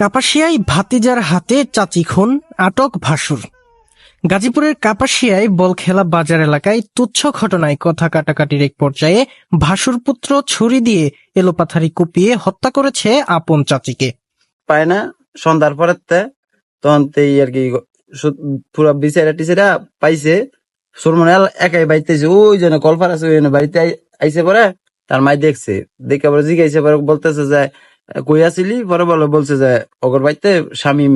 কাপাসিয়ায় ভাতিজার হাতে চাচি খুন, আটক ভাসুর। গাজীপুরের কাপাসিয়ায় বলখেলা বাজার এলাকায় তুচ্ছ ঘটনায় কথা কাটাকাটির এক পর্যায়ে ভাসুর পুত্র ছুরি দিয়ে এলোপাথারি কুপিয়ে হত্যা করেছে আপন চাচিকে। পায় না, সন্ধ্যার পরের তখন আর কি পুরা বিচারা টিচারা পাইছে, সুরমনে একাই বাইতেছে, ওই জন্য কলফার আছে, ওই জন্য বাড়িতে আইসে পরে, তার মাই দেখছে। দেখে পরে জিজ্ঞাসা পরে বলতেছে যে কই আসিলি? পরে বলে বলছে যে অগর বাইতে শামিম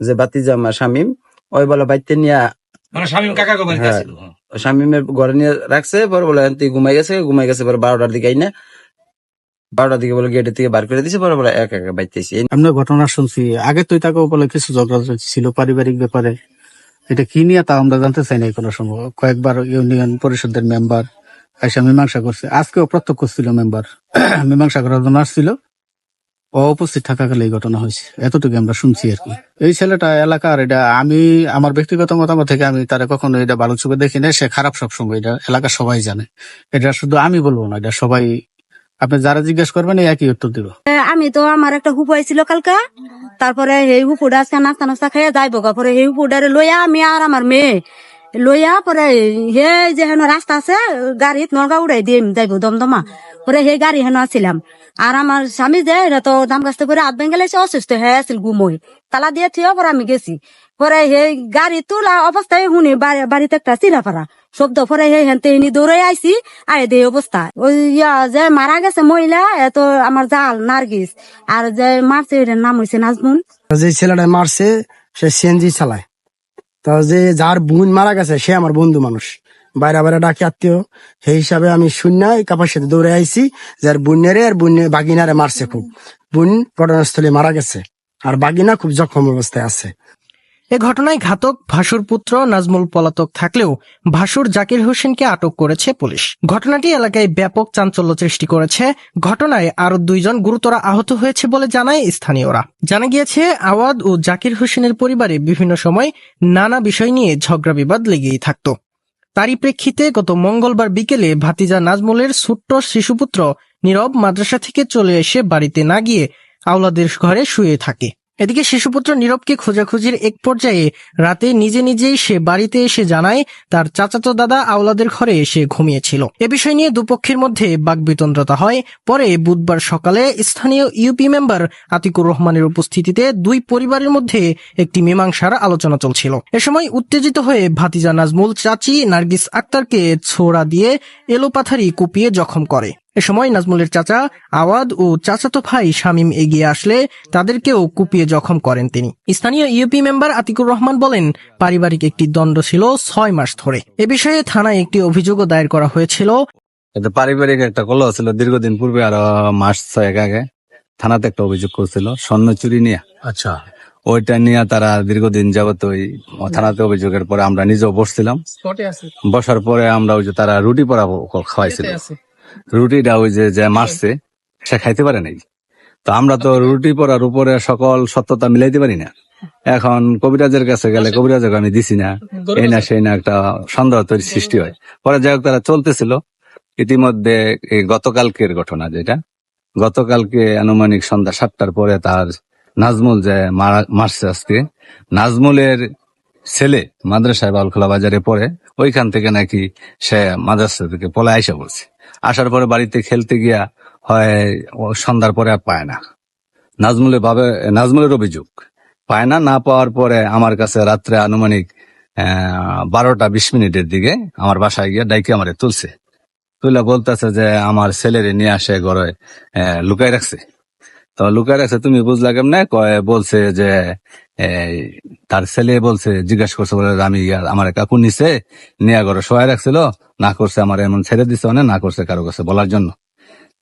যে বাতিজা আমার শামিম ওই বলে বাইতে নিয়া মানে শামীম কাকা কবে হ্যাঁ। গেছিল শামিমের ঘরে নিয়ে রাখছে পরে বলে তুই ঘুমাই গেছে ঘুমাই গেছে পরে বারোটার দিকে আইনা বারোটার দিকে বলে গেটের থেকে বার করে দিছে পরে বলে একা একা বাইতেছি আমরা ঘটনা শুনছি আগে তুই তাকে বলে কিছু ঝগড়া ছিল পারিবারিক ব্যাপারে এটা কি নিয়ে তা আমরা জানতে চাই না কোনো সময়। কয়েকবার ইউনিয়ন পরিষদের মেম্বার এসে মীমাংসা করছে আজকেও প্রত্যক্ষ ছিল মেম্বার মীমাংসা করার জন্য আসছিল। ও উপস্থিত থাকাকালে এই ঘটনা হয়েছে। এতটুকু আমরা শুনছি আর কি। এই ছেলেটা এলাকার, এটা আমি, আমার ব্যক্তিগত মতামত থেকে আমি তারা কখনো এটা ভালো চোখে দেখি না সে খারাপ সবসময়, এটা এলাকা সবাই জানে। এটা শুধু আমি বলব না, এটা সবাই, আপনি যারা জিজ্ঞেস করবেন একই উত্তর দিব। আমি তো, আমার একটা হুপু আইছিল কালকা। তারপরে এই হুপুটা আজকে নাস্তা নাস্তা খাইয়া যাইব পরে এই হুপুটারে লইয়া আমি আর আমার মেয়ে লইয়া পরে হে যে হেন রাস্তা আছে, গাড়িত নলগা উড়াই দিয়ে যাইব দমদমা। পরে সেই গাড়ি হেন আসছিলাম আর আমার স্বামী যে তো দাম কাছতে করে আধ বেঙ্গলে সে অসুস্থ হয়ে আছিল ঘুমোই তালা দিয়ে থিয়ে পরে আমি গেছি। পরে সেই গাড়ি তোলা অবস্থায় শুনি বাড়ি- বাড়িতে একটা চিলাপাড়া। শব্দ পরে সেই হেনতে হিনি দৌড়ে আইছি আরে দে অবস্থা। ওই ইয়া যে মারা গেছে মহিলা এত আমার জাল, নার্গিস। আর যে মারছে নাম হয়েছে নাজমুন যে ছেলেটা মারছে, সে সিএনজি চালায়। তো যে যার বোন মারা গেছে, সে আমার বন্ধু মানুষ। বাইরে বাইরে ডাকি আত্মীয়। সেই হিসাবে আমি শূন্য কাপার সাথে দৌড়ে আইছি যার বুনেরে আর বুনে বাগিনারে মারছে খুব। বুন ঘটনাস্থলে মারা গেছে। আর বাগিনা খুব জখম অবস্থায় আছে। এ ঘটনায় ঘাতক ভাসুর পুত্র নাজমুল পলাতক থাকলেও ভাসুর জাকির হোসেনকে আটক করেছে পুলিশ। ঘটনাটি এলাকায় ব্যাপক চাঞ্চল্য সৃষ্টি করেছে। ঘটনায় আরও দুইজন গুরুতর আহত হয়েছে বলে জানায় স্থানীয়রা। জানা গিয়েছে, আওয়াদ ও জাকির হোসেনের পরিবারে বিভিন্ন সময় নানা বিষয় নিয়ে ঝগড়া বিবাদ লেগেই থাকত। তারই প্রেক্ষিতে গত মঙ্গলবার বিকেলে ভাতিজা নাজমুলের ছোট্ট শিশুপুত্র নীরব মাদ্রাসা থেকে চলে এসে বাড়িতে না গিয়ে আওলাদের ঘরে শুয়ে থাকে। এদিকে শিশুপুত্র নীরবকে খোঁজাখুঁজির এক পর্যায়ে রাতে নিজে নিজেই সে বাড়িতে এসে জানায়, তার চাচাতো দাদা আওলাদের ঘরে এসে ঘুমিয়েছিল। এ বিষয় নিয়ে দুপক্ষের মধ্যে বাকবিতন্ডতা হয়। পরে বুধবার সকালে স্থানীয় ইউপি মেম্বার আতিকুর রহমানের উপস্থিতিতে দুই পরিবারের মধ্যে একটি মীমাংসার আলোচনা চলছিল। এ সময় উত্তেজিত হয়ে ভাতিজা নাজমুল চাচি নার্গিস আক্তারকে ছোড়া দিয়ে এলোপাথারি কুপিয়ে জখম করে। এ সময় নাজমুলের চাচা আওয়াদ ও চাচাতো ভাই শামীম এগিয়ে আসলে তাদেরকেও কুপিয়ে জখম করেন তিনি। স্থানীয় ইউপি মেম্বার আতিকুর রহমান বলেন পারিবারিক একটি দ্বন্দ্ব ছিল ছয় মাস ধরে। এ বিষয়ে থানায় একটি অভিযোগও দায়ের করা হয়েছিল। এটা পারিবারিক একটা কলহ ছিল। দীর্ঘদিন পূর্বে আরও মাস ছয়েক আগে থানাতে একটা অভিযোগ করছিল স্বর্ণ চুরি নিয়ে। আচ্ছা। ওইটা নিয়ে তারা দীর্ঘদিন যাবত ওই থানাতে অভিযোগের পরে আমরা নিজেও বসছিলাম। বসার পরে আমরা ওই যে তারা রুটি পরা খাওয়াইছিল। রুটিটা ওই যে যে মারছে সে খাইতে পারে নাই। তো আমরা তো রুটি পরার উপরে সকল সত্যতা মিলাইতে পারি না। এখন কবিরাজের কাছে গেলে কবিরাজকে আমি দিছি না। এই না সেই না একটা সন্দেহ তৈরি সৃষ্টি হয়। পরে যাই হোক তারা চলতেছিল। ইতিমধ্যে গতকালকের ঘটনা যেটা। গতকালকে আনুমানিক সন্ধ্যা সাতটার পরে তার নাজমুল যে মারা- মারছে আজকে নাজমুলের ছেলে মাদ্রাসায় বালখোলা বাজারে পড়ে ওইখান থেকে নাকি সে মাদ্রাসা থেকে পলে আইসা বলছে আসার পরে বাড়িতে খেলতে গিয়া হয়, সন্ধ্যার পরে আর পায় না। নাজমুলের ভাবে, নাজমুলের অভিযোগ, পায় না না পাওয়ার পরে আমার কাছে রাত্রে আনুমানিক বারোটা বিশ মিনিটের দিকে আমার বাসায় গিয়া ডাইকে আমার তুলছে। তুলে বলতেছে যে আমার ছেলেরে নিয়ে আসে ঘরে লুকাই রাখছে। তো লুকাই রাখছে তুমি বুঝলা কেমনে? কয় বলছে যে তার ছেলে বলছে জিজ্ঞাসা করছে বলে আমি আমার কাকু নিছে নিয়ে ঘরে সহায় রাখছিল না করছে আমার এমন ছেড়ে দিছে মানে না করছে কারও কাছে বলার জন্য।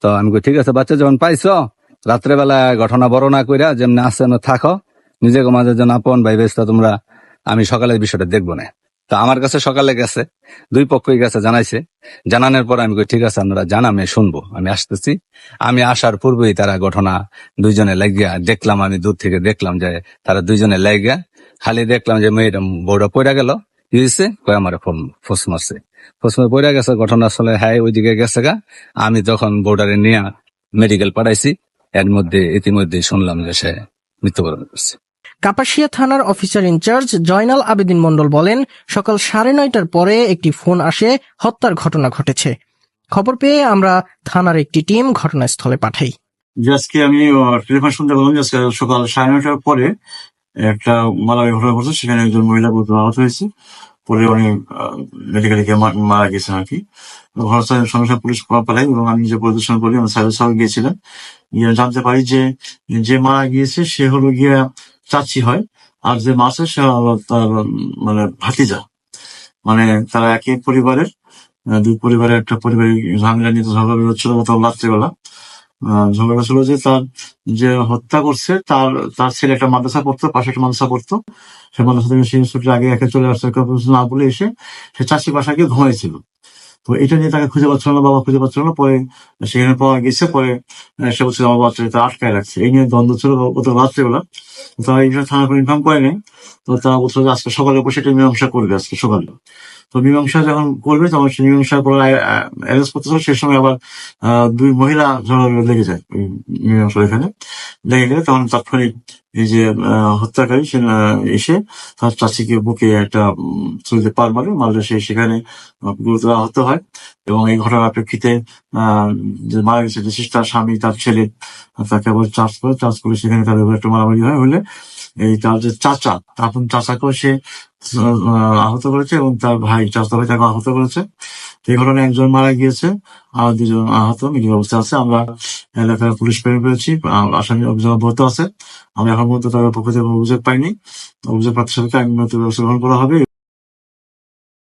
তো আমি কই, ঠিক আছে বাচ্চা যখন পাইছো রাত্রেবেলা ঘটনা বর্ণনা কইরা যেমনি আসছে না থাকো নিজেকে মাঝে যেন আপন ভাই বেস্তা তোমরা আমি সকালে বিষয়টা দেখব না। তো আমার কাছে সকালে গেছে, দুই পক্ষই গেছে, জানাইছে। জানানোর পর আমি ঠিক আছে, আপনারা জানাম আমি শুনব। আমি আসতেছি। আমি আসার পূর্বেই তারা ঘটনা দুইজনে লাগিয়া দেখলাম, আমি দূর থেকে দেখলাম যে তারা দুইজনে লাগিয়া খালি দেখলাম যে মেয়েটা বউটা পড়া গেল। কয়, আমার ফোস মারছে। ফোস মারে পড়া গেছে, ঘটনা আসলে হ্যাঁ ওইদিকে গেছে গা। আমি তখন বউডারে নিয়ে মেডিকেল পাঠাইছি, এর মধ্যে ইতিমধ্যে শুনলাম যে সে মৃত্যুবরণ করছে। কাপাসিয়া থানার officer in charge Joynal Abedin Mondal বলেন, সকাল সাড়ে নয়টার পরে একটি ফোন আসে, হত্যার ঘটনা ঘটেছে। খবর পেয়ে আমরা থানার একটি টিম ঘটনাস্থলে পাঠাই। আজকে আমি টেলিফোন শুনতে পেলাম আজকে সকাল সাড়ে নয়টার পরে একটা মালাবাড়ি ঘটনা ঘটছে, সেখানে একজন মহিলা গুরুতর আহত হয়েছে। পরে উনি মেডিকেলে গিয়ে মারা গেছেন আর কি ঘটনার সঙ্গে পুলিশ পালাই এবং আমি যে পরিদর্শন করি আমি সাইবার সঙ্গে গিয়েছিলাম। গিয়ে জানতে পারি যে যে মারা গিয়েছে, সে হলো গিয়ে চাচি হয় আর যে মাসে সে তার মানে ভাতিজা। মানে তারা একই পরিবারের দুই পরিবারের একটা পরিবারের ঝামেলা নিয়ে ঝগড়া হচ্ছিল গত রাত্রেবেলা। ঝগড়া ছিল যে তার যে হত্যা করছে, তার তার ছেলে একটা মাদ্রাসা পড়তো, পাশে একটা মাদ্রাসা পড়তো। সে মাদ্রাসা থেকে সে আগে একে চলে আসছে। না বলে এসে সে চাষি গিয়ে ঘুমাইছিল। তো এটা নিয়ে তাকে খুঁজে পাচ্ছিল না, বাবা খুঁজে পাচ্ছিল না, পরে সেখানে পাওয়া গেছে, পরে সে বলছিল আমার বাচ্চাটা আটকায় রাখছে। এই নিয়ে দ্বন্দ্ব ছিল গত রাত্রেবেলা। তারা এই থানা করে ইনফর্ম করেনি। তো তারা বলছিল যে আজকে সকালে বসে এটা মীমাংসা করবে আজকে সকালে। তো মীমাংসা যখন করবে, তখন সে মীমাংসা করে অ্যারেস্ট করতেছিল সে সময় আবার দুই মহিলা ঝগড়া লেগে যায় মীমাংসা এখানে। লেগে গেলে তখন তাৎক্ষণিক এই যে হত্যাকারী সে এসে তার চাচিকে বুকে একটা ছুরিতে পার মারে মারলে সে সেখানে গুরুতর আহত হয় এবং এই ঘটনার প্রেক্ষিতে যে মারা গেছে যে তার স্বামী তার ছেলে তাকে আবার চার্জ করে চার্জ করে সেখানে তাদের একটা মারামারি হয় হলে এই তার যে চাচা আপন চাচাকেও সে আহ, আহত করেছে এবং তার ভাই চাচা ভাই তাকে আহত করেছে। এই ঘটনায় একজন মারা গিয়েছে আর দুজন আহত মেডিকেল অবস্থা আছে। আমরা এলাকার পুলিশ করেছি আহ, আসামি অভিযোগ অব্যাহত আছে। আমরা এখন পর্যন্ত তাদের অভিযোগ পাইনি। অভিযোগ প্রাপ্তির সরকার আইনগত ব্যবস্থা গ্রহণ করা হবে।